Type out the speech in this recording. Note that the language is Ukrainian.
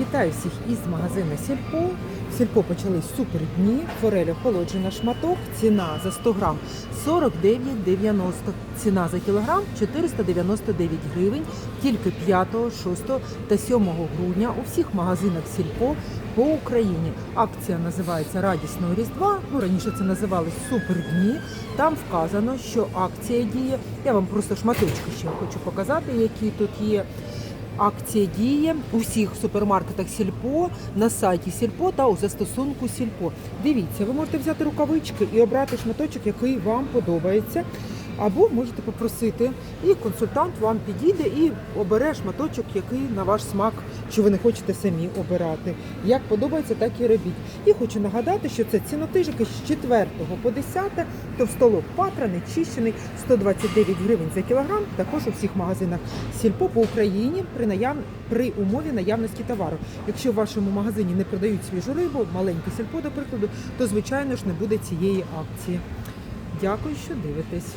Вітаю всіх із магазину Сільпо. В Сільпо почались супер дні. Форель охолоджена шматок. Ціна за 100 грам 49,90. Ціна за кілограм 499 гривень. Тільки 5, 6 та 7 грудня у всіх магазинах Сільпо по Україні. Акція називається Радісного Різдва. Ну раніше це називалось Супер дні. Там вказано, що акція діє. Я вам просто шматочки ще хочу показати, які тут є. Акція діє у всіх супермаркетах Сільпо, на сайті Сільпо та у застосунку Сільпо. Дивіться, ви можете взяти рукавички і обрати шматочок, який вам подобається. Або можете попросити, і консультант вам підійде і обере шматочок, який на ваш смак, що ви не хочете самі обирати. Як подобається, так і робіть. І хочу нагадати, що це цінотижики з 4 по 10, товстолок патраний, чищений, 129 гривень за кілограм. Також у всіх магазинах Сільпо по Україні при наяв... при умові наявності товару. Якщо в вашому магазині не продають свіжу рибу, маленьке сільпо, до прикладу, то звичайно ж не буде цієї акції. Дякую, що дивитесь.